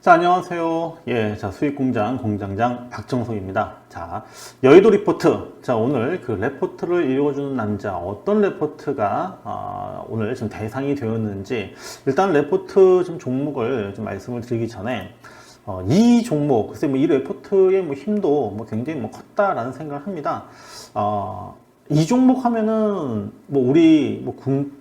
자, 안녕하세요. 예, 자, 수익공장 공장장 박정석입니다. 자, 여의도 리포트. 자, 오늘 그 레포트를 읽어주는 남자, 어떤 레포트가, 아, 오늘 좀 대상이 되었는지, 일단 레포트 좀 종목을 좀 말씀을 드리기 전에, 어, 이 종목, 글쎄 뭐 이 레포트의 뭐 힘도 뭐 굉장히 뭐 컸다라는 생각을 합니다. 어, 이 종목 하면은 뭐 우리 뭐 군,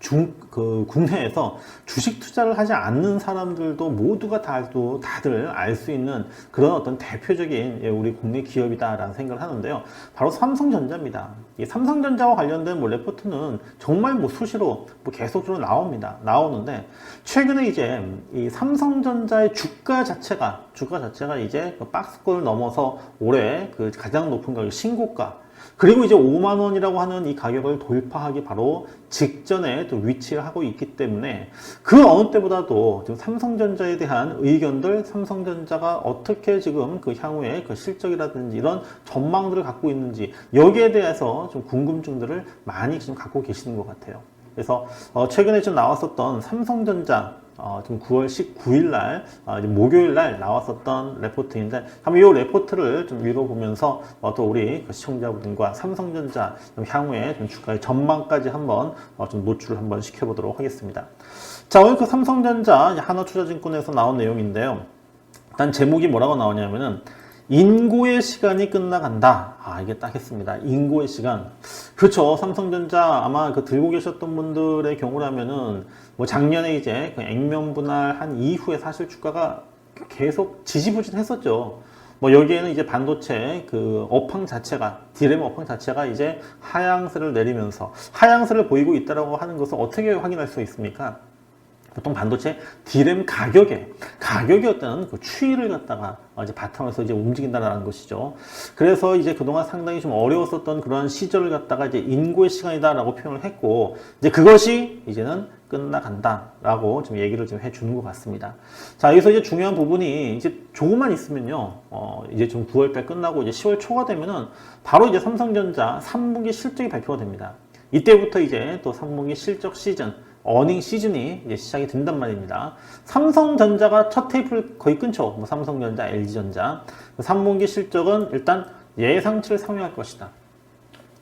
중, 그, 국내에서 주식 투자를 하지 않는 사람들도 모두가 다도 다들 알 수 있는 그런 어떤 대표적인 예, 우리 국내 기업이다라는 생각을 하는데요. 바로 삼성전자입니다. 이 삼성전자와 관련된 뭐 레포트는 정말 뭐 수시로 뭐 계속적으로 나옵니다. 나오는데 최근에 이제 이 삼성전자의 주가 자체가 주가 자체가 이제 그 박스권을 넘어서 올해 그 가장 높은 가격 신고가 그리고 이제 5만 원이라고 하는 이 가격을 돌파하기 바로 직전에 또 위치를 하고 있기 때문에 그 어느 때보다도 지금 삼성전자에 대한 의견들, 삼성전자가 어떻게 지금 그 향후에 그 실적이라든지 이런 전망들을 갖고 있는지 여기에 대해서 좀 궁금증들을 많이 지금 갖고 계시는 것 같아요. 그래서 어 최근에 좀 나왔었던 삼성전자 어, 지금 9월 19일 날, 어, 목요일 날 나왔었던 레포트인데, 한번 이 레포트를 좀 읽어보면서, 어, 또 우리 그 시청자분들과 삼성전자 좀 향후에 좀 주가의 전망까지 한번, 어, 좀 노출을 한번 시켜보도록 하겠습니다. 자, 오늘 그 삼성전자 하나투자증권에서 나온 내용인데요. 일단 제목이 뭐라고 나오냐면은, 인고의 시간이 끝나간다. 아, 이게 딱 했습니다. 인고의 시간. 그렇죠. 삼성전자 아마 그 들고 계셨던 분들의 경우라면은 뭐 작년에 이제 그 액면 분할한 이후에 사실 주가가 계속 지지부진했었죠. 뭐 여기에는 이제 반도체 그 업황 자체가 디램 업황 자체가 이제 하향세를 내리면서 하향세를 보이고 있다라고 하는 것을 어떻게 확인할 수 있습니까? 보통 반도체 디램 가격에 가격이 어떤 그 추이를 갖다가 이제 바탕에서 이제 움직인다라는 것이죠. 그래서 이제 그동안 상당히 좀 어려웠었던 그런 시절을 갖다가 이제 인고의 시간이다라고 표현을 했고 이제 그것이 이제는 끝나간다라고 좀 얘기를 좀 해주는 것 같습니다. 자 여기서 이제 중요한 부분이 이제 조금만 있으면요, 어 이제 좀 9월달 끝나고 이제 10월 초가 되면은 바로 이제 삼성전자 3분기 실적이 발표가 됩니다. 이때부터 이제 또 3분기 실적 시즌 어닝 시즌이 이제 시작이 된단 말입니다. 삼성전자가 첫 테이프를 거의 끊죠. 뭐 삼성전자, LG전자. 3분기 실적은 일단 예상치를 상회할 것이다.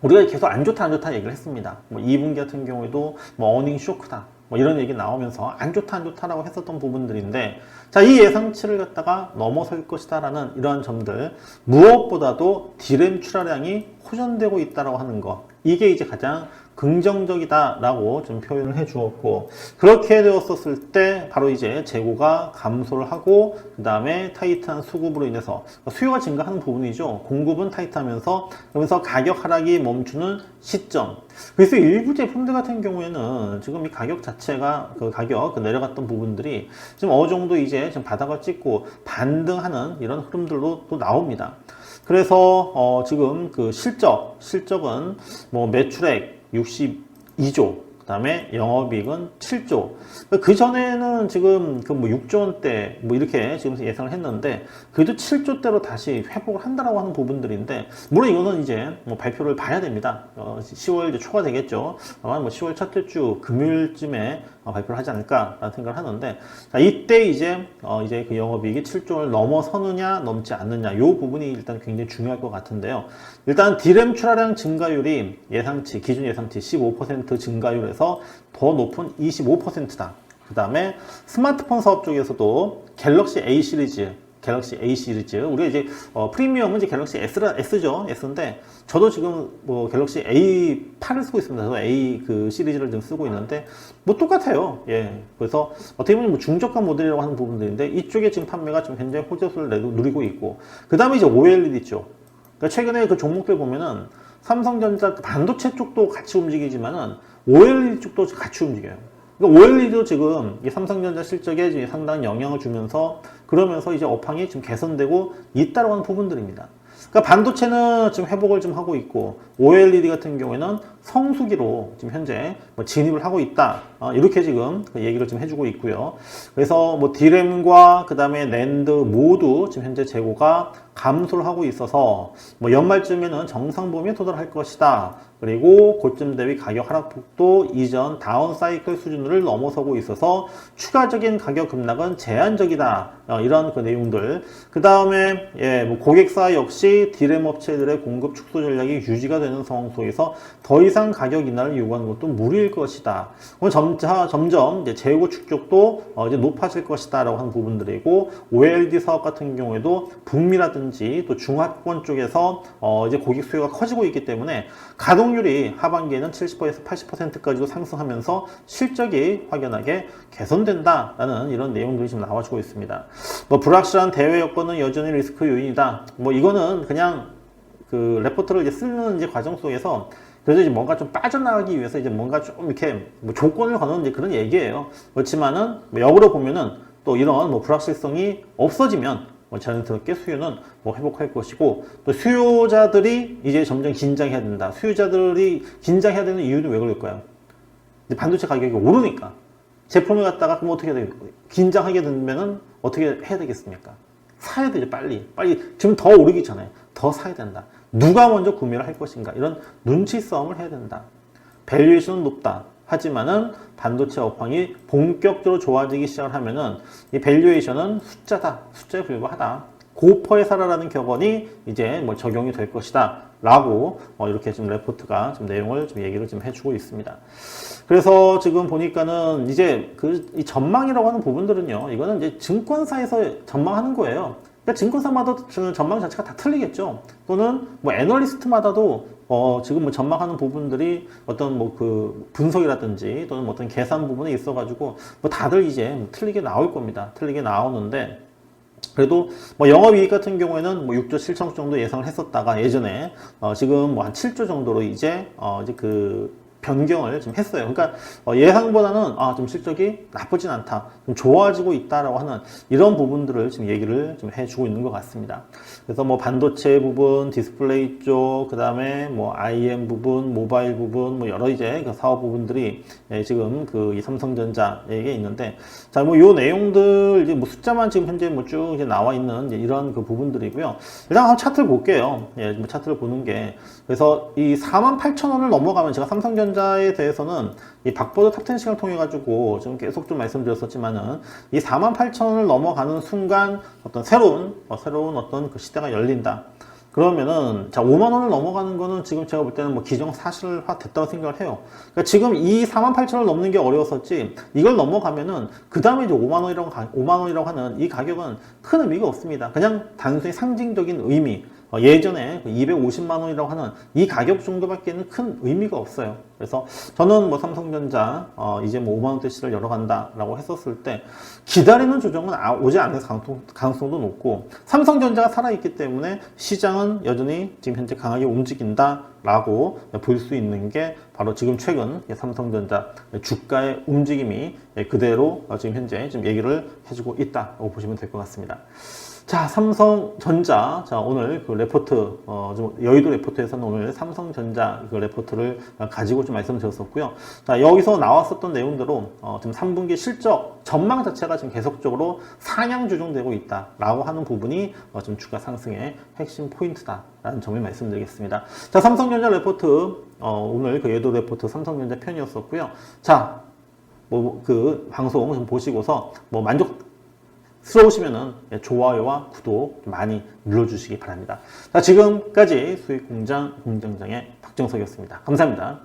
우리가 계속 안 좋다 안 좋다 얘기를 했습니다. 뭐 2분기 같은 경우에도 뭐 어닝 쇼크다. 뭐 이런 얘기 나오면서 안 좋다 안 좋다라고 했었던 부분들인데 자 이 예상치를 갖다가 넘어설 것이다라는 이러한 점들 무엇보다도 디램 출하량이 호전되고 있다라고 하는 것 이게 이제 가장 긍정적이다라고 좀 표현을 해 주었고 그렇게 되었었을 때 바로 이제 재고가 감소를 하고 그 다음에 타이트한 수급으로 인해서 수요가 증가하는 부분이죠 공급은 타이트하면서 그러면서 가격 하락이 멈추는 시점 그래서 일부 제품들 같은 경우에는 지금 이 가격 자체가 그 가격 그 내려갔던 부분들이 지금 어느 정도 이제 지금 바닥을 찍고 반등하는 이런 흐름들도 또 나옵니다. 그래서 어 지금 그 실적 실적은 뭐 매출액 62조 그 다음에 영업이익은 7조. 그 전에는 지금 그 뭐 6조 원대 뭐 이렇게 지금 예상을 했는데 그래도 7조대로 다시 회복을 한다라고 하는 부분들인데 물론 이거는 이제 뭐 발표를 봐야 됩니다. 어 10월 이제 초가 되겠죠. 아마 뭐 10월 첫째 주 금요일쯤에 어 발표를 하지 않을까라는 생각을 하는데 자, 이때 이제 어 이제 그 영업이익이 7조를 넘어서느냐 넘지 않느냐 요 부분이 일단 굉장히 중요할 것 같은데요. 일단 디램 출하량 증가율이 예상치 기준 예상치 15% 증가율에서 더 높은 25%다. 그 다음에 스마트폰 사업 쪽에서도 갤럭시 A 시리즈, 갤럭시 A 시리즈, 우리가 이제 어, 프리미엄은 이제 갤럭시 S라, S죠, S인데 저도 지금 뭐 갤럭시 A8을 쓰고 있습니다. 저도 A 그 시리즈를 지금 쓰고 있는데 뭐 똑같아요. 예, 그래서 어떻게 보면 뭐 중저가 모델이라고 하는 부분들인데 이쪽에 지금 판매가 지금 굉장히 호재수를 누리고 있고 그 다음에 이제 OLED 쪽. 그러니까 최근에 그 종목들 보면은 삼성전자 그 반도체 쪽도 같이 움직이지만은 OLED 쪽도 같이 움직여요. 그러니까 OLED도 지금 이 삼성전자 실적에 지금 상당히 영향을 주면서 그러면서 이제 업황이 좀 개선되고 있다고 하는 부분들입니다. 그러니까 반도체는 지금 회복을 좀 하고 있고 OLED 같은 경우에는 성수기로 지금 현재 뭐 진입을 하고 있다. 어, 이렇게 지금 그 얘기를 좀 해주고 있고요. 그래서 뭐 디램과 그 다음에 랜드 모두 지금 현재 재고가 감소를 하고 있어서 뭐 연말쯤에는 정상 범위에 도달할 것이다. 그리고 고점 대비 가격 하락폭도 이전 다운 사이클 수준을 넘어서고 있어서 추가적인 가격 급락은 제한적이다. 어, 이런 그 내용들. 그 다음에 예, 뭐 고객사 역시 디램 업체들의 공급 축소 전략이 유지가 되는 상황 속에서 더 이상 가격 인하를 요구하는 것도 무리일 것이다. 점차 점점 이제 재고 축적도 어, 이제 높아질 것이다라고 하는 부분들이고 OLED 사업 같은 경우에도 북미라든지 또 중화권 쪽에서 어, 이제 고객 수요가 커지고 있기 때문에 가동률이 하반기에는 70%에서 80%까지도 상승하면서 실적이 확연하게 개선된다라는 이런 내용들이 지금 나와주고 있습니다. 뭐 불확실한 대외 여건은 여전히 리스크 요인이다. 뭐 이거는 그냥 그 레포트를 이제 쓰는 이제 과정 속에서 그래서 이제 뭔가 좀 빠져나가기 위해서 이제 뭔가 좀 이렇게 뭐 조건을 거는 이제 그런 얘기예요. 그렇지만은 뭐 역으로 보면은 또 이런 뭐 불확실성이 없어지면 뭐 자연스럽게 수요는 뭐 회복할 것이고 또 수요자들이 이제 점점 긴장해야 된다. 수요자들이 긴장해야 되는 이유는 왜 그럴까요? 반도체 가격이 오르니까 제품을 갖다가 그럼 어떻게 돼? 긴장하게 되면은 어떻게 해야 되겠습니까? 사야 되죠 빨리 빨리 지금 더 오르기 전에 더 사야 된다. 누가 먼저 구매를 할 것인가 이런 눈치 싸움을 해야 된다. 밸류에이션은 높다. 하지만은 반도체 업황이 본격적으로 좋아지기 시작을 하면은 이 밸류에이션은 숫자다. 숫자에 불과하다. 고퍼에 살아라는 격언이 이제 뭐 적용이 될 것이다. 라고 어 이렇게 지금 레포트가 좀 내용을 좀 얘기를 좀 해주고 있습니다. 그래서 지금 보니까는 이제 그이 전망이라고 하는 부분들은요. 이거는 이제 증권사에서 전망하는 거예요. 그러니까 증권사마다 전망 자체가 다 틀리겠죠. 또는 뭐 애널리스트마다도 어 지금 뭐 전망하는 부분들이 어떤 뭐 그 분석이라든지 또는 뭐 어떤 계산 부분에 있어가지고 뭐 다들 이제 뭐 틀리게 나올 겁니다. 틀리게 나오는데 그래도 뭐 영업이익 같은 경우에는 뭐 6조 7천억 정도 예상을 했었다가 예전에 어 지금 뭐 한 7조 정도로 이제 어 이제 그 변경을 좀 했어요. 그러니까 어, 예상보다는 아, 좀 실적이 나쁘진 않다, 좀 좋아지고 있다라고 하는 이런 부분들을 지금 얘기를 좀 해주고 있는 것 같습니다. 그래서 뭐 반도체 부분, 디스플레이 쪽, 그 다음에 뭐 IM 부분, 모바일 부분, 뭐 여러 이제 그 사업 부분들이 예, 지금 그이 삼성전자에게 있는데 자, 뭐 요 내용들 이제 뭐 숫자만 지금 현재 뭐 쭉 이제 나와 있는 이제 이런 그 부분들이고요. 일단 한번 차트를 볼게요. 예, 뭐 차트를 보는 게 그래서 이 4만 8천 원을 넘어가면 제가 삼성전자 에 대해서는 이 박보드 탑10 시간을 통해 가지고 좀 계속 좀 말씀드렸었지만은 이 4만 8천 원을 넘어가는 순간 어떤 새로운 어, 새로운 어떤 그 시대가 열린다. 그러면은 자 5만 원을 넘어가는 거는 지금 제가 볼 때는 뭐 기정 사실화 됐다고 생각을 해요. 그러니까 지금 이 4만 8천 원을 넘는 게 어려웠었지 이걸 넘어가면은 그 다음에 이제 5만 원이라고 가, 5만 원이라고 하는 이 가격은 큰 의미가 없습니다. 그냥 단순히 상징적인 의미. 어, 예전에 250만 원이라고 하는 이 가격 정도밖에는 큰 의미가 없어요. 그래서 저는 뭐 삼성전자 어, 이제 뭐 5만 원대 시를 열어간다라고 했었을 때 기다리는 조정은 아- 오지 않을 가능성, 가능성도 높고 삼성전자가 살아있기 때문에 시장은 여전히 지금 현재 강하게 움직인다라고 볼 수 있는 게 바로 지금 최근 삼성전자 주가의 움직임이 그대로 지금 현재 지금 얘기를 해주고 있다고 보시면 될 것 같습니다. 자, 삼성전자. 자, 오늘 그 레포트, 어, 좀 여의도 레포트에서는 오늘 삼성전자 그 레포트를 가지고 좀 말씀드렸었고요. 자, 여기서 나왔었던 내용대로, 어, 지금 3분기 실적 전망 자체가 지금 계속적으로 상향 조정되고 있다라고 하는 부분이 어, 좀 주가 상승의 핵심 포인트다라는 점을 말씀드리겠습니다. 자, 삼성전자 레포트, 어, 오늘 그 여의도 레포트 삼성전자 편이었었고요. 자, 뭐, 그 방송 좀 보시고서 뭐 만족 스러우시면은 좋아요와 구독 많이 눌러주시기 바랍니다. 자, 지금까지 수익공장 공장장의 박정석이었습니다. 감사합니다.